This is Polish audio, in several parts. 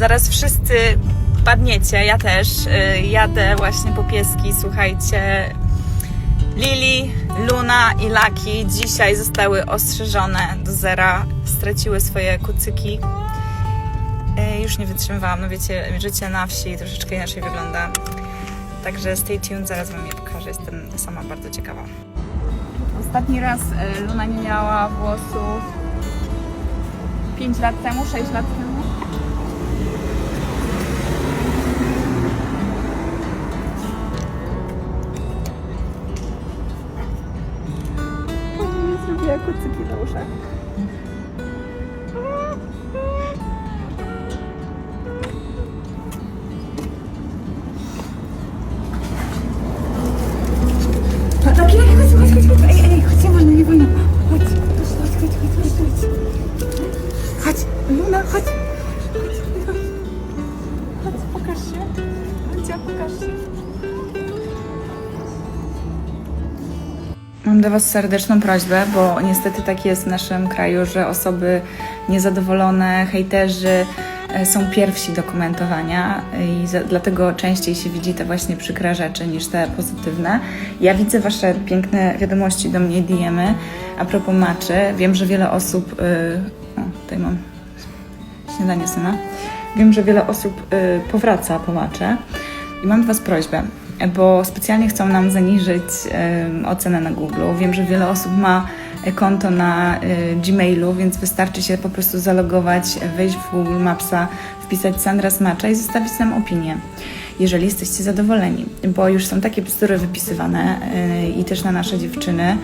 Zaraz wszyscy padniecie, ja też. Y, Jadę właśnie po pieski, słuchajcie. Lili, Luna i Laki dzisiaj zostały ostrzeżone do zera, straciły swoje kucyki. Y, Już nie wytrzymywałam, no wiecie, życie na wsi troszeczkę inaczej wygląda. Także stay tuned, zaraz Wam je pokażę, jestem sama bardzo ciekawa. Ostatni raz y, Luna nie miała włosów 5 lat temu, 6 lat temu. Kucyki na uszach. Chodź, Mam do Was serdeczną prośbę, bo niestety tak jest w naszym kraju, że osoby niezadowolone, hejterzy e, są pierwsi do komentowania i za, dlatego częściej się widzi te właśnie przykre rzeczy niż te pozytywne. Ja widzę Wasze piękne wiadomości do mnie, DM-y a propos maczy. Wiem, że wiele osób... y, o, tutaj mam śniadanie syna. Wiem, że wiele osób y, powraca po macze i mam do Was prośbę, bo specjalnie chcą nam zaniżyć ocenę na Google. Wiem, że wiele osób ma y, konto na y, Gmailu, więc wystarczy się po prostu zalogować, wejść w Google Mapsa, wpisać Sandra Smacza i zostawić nam opinię. Jeżeli jesteście zadowoleni, bo już są takie bzdury wypisywane y, i też na nasze dziewczyny,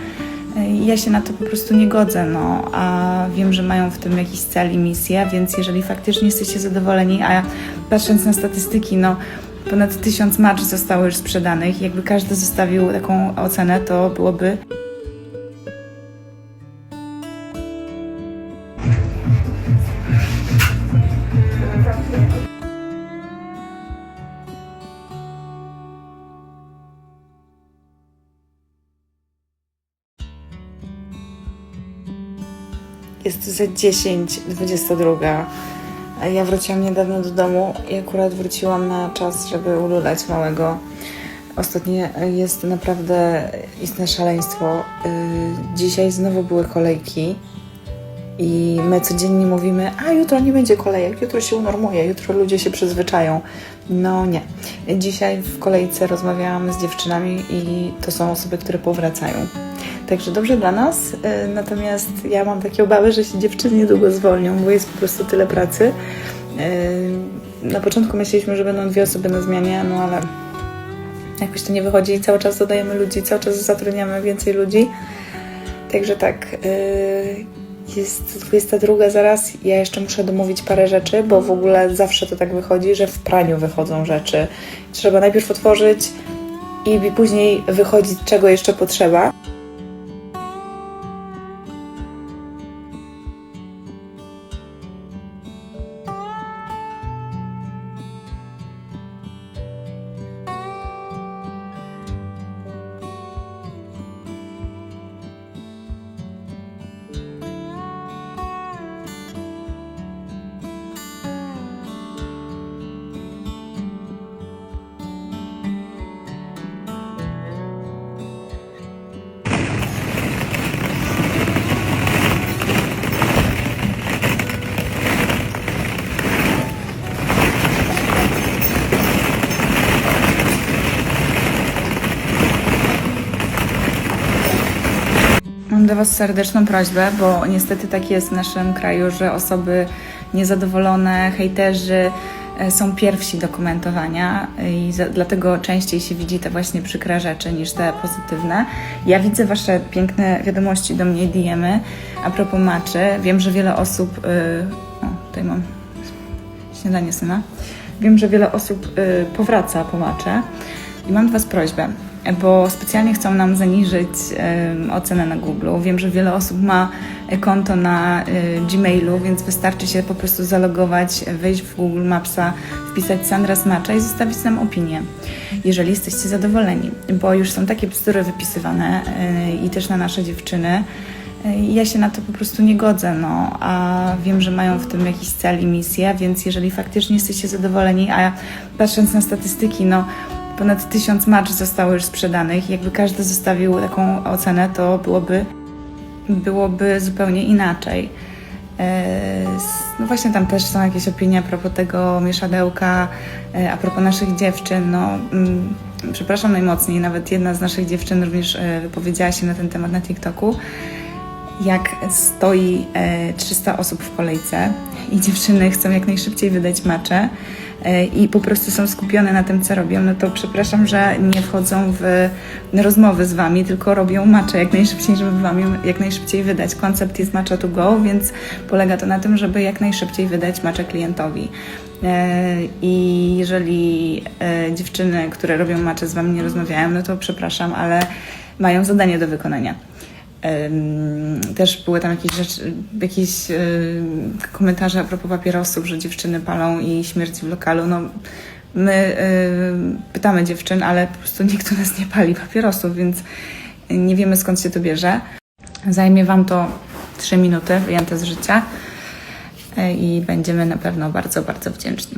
ja się na to po prostu nie godzę, no, a wiem, że mają w tym jakiś cel i misję, więc jeżeli faktycznie jesteście zadowoleni, a patrząc na statystyki, no, ponad tysiąc match zostało już sprzedanych, jakby każdy zostawił taką ocenę, to byłoby Jest za 10, 22. Ja wróciłam niedawno do domu i akurat wróciłam na czas, żeby ululać małego. Ostatnio jest naprawdę istne szaleństwo. Yy, Dzisiaj znowu były kolejki i my codziennie mówimy, a jutro nie będzie kolejek, jutro się unormuje, jutro ludzie się przyzwyczają. No nie. Dzisiaj w kolejce rozmawiałam z dziewczynami i to są osoby, które powracają. Także dobrze dla nas, y, natomiast ja mam takie obawy, że się dziewczyny niedługo zwolnią, bo jest po prostu tyle pracy. Y, Na początku myśleliśmy, że będą dwie osoby na zmianie, no ale jakoś to nie wychodzi i cały czas dodajemy ludzi, cały czas zatrudniamy więcej ludzi. Także tak, y, jest 22 zaraz, ja jeszcze muszę domówić parę rzeczy, bo w ogóle zawsze to tak wychodzi, że w praniu wychodzą rzeczy. Trzeba najpierw otworzyć i później wychodzić, czego jeszcze potrzeba. Mam do Was serdeczną prośbę, bo niestety tak jest w naszym kraju, że osoby niezadowolone, hejterzy e, są pierwsi do komentowania i za, dlatego częściej się widzi te właśnie przykre rzeczy niż te pozytywne. Ja widzę Wasze piękne wiadomości do mnie, DM-y a propos maczy. Wiem, że wiele osób... y, o, tutaj mam śniadanie syna. Wiem, że wiele osób y, powraca po macze i mam do Was prośbę, bo specjalnie chcą nam zaniżyć ocenę na Google. Wiem, że wiele osób ma konto na y, Gmailu, więc wystarczy się po prostu zalogować, wejść w Google Mapsa, wpisać Sandra Smacza i zostawić nam opinię. Jeżeli jesteście zadowoleni, bo już są takie bzdury wypisywane i też na nasze dziewczyny, Ja się na to po prostu nie godzę, no, a wiem, że mają w tym jakiś cel i misję, więc jeżeli faktycznie jesteście zadowoleni, a patrząc na statystyki, no, ponad tysiąc match zostało już sprzedanych, jakby każdy zostawił taką ocenę, to byłoby, byłoby zupełnie inaczej. E, No właśnie tam też są jakieś opinie a propos tego mieszadełka, e, a propos naszych dziewczyn, no mm, przepraszam najmocniej, nawet jedna z naszych dziewczyn również e, wypowiedziała się na ten temat na TikToku, jak stoi e, 300 osób w kolejce i dziewczyny chcą jak najszybciej wydać macze e, i po prostu są skupione na tym, co robią, no to przepraszam, że nie wchodzą w rozmowy z Wami, tylko robią macze jak najszybciej, żeby Wam jak najszybciej wydać. Koncept jest matcha to go, więc polega to na tym, żeby jak najszybciej wydać macze klientowi. E, I jeżeli e, dziewczyny, które robią macze z Wami nie rozmawiają, no to przepraszam, ale mają zadanie do wykonania. Też były tam jakieś rzeczy, jakieś komentarze a propos papierosów, że dziewczyny palą i śmierć w lokalu. No, my pytamy dziewczyn, ale po prostu nikt u nas nie pali papierosów, więc nie wiemy skąd się to bierze. Zajmie Wam to 3 minuty wyjęte z życia y, i będziemy na pewno bardzo, bardzo wdzięczni.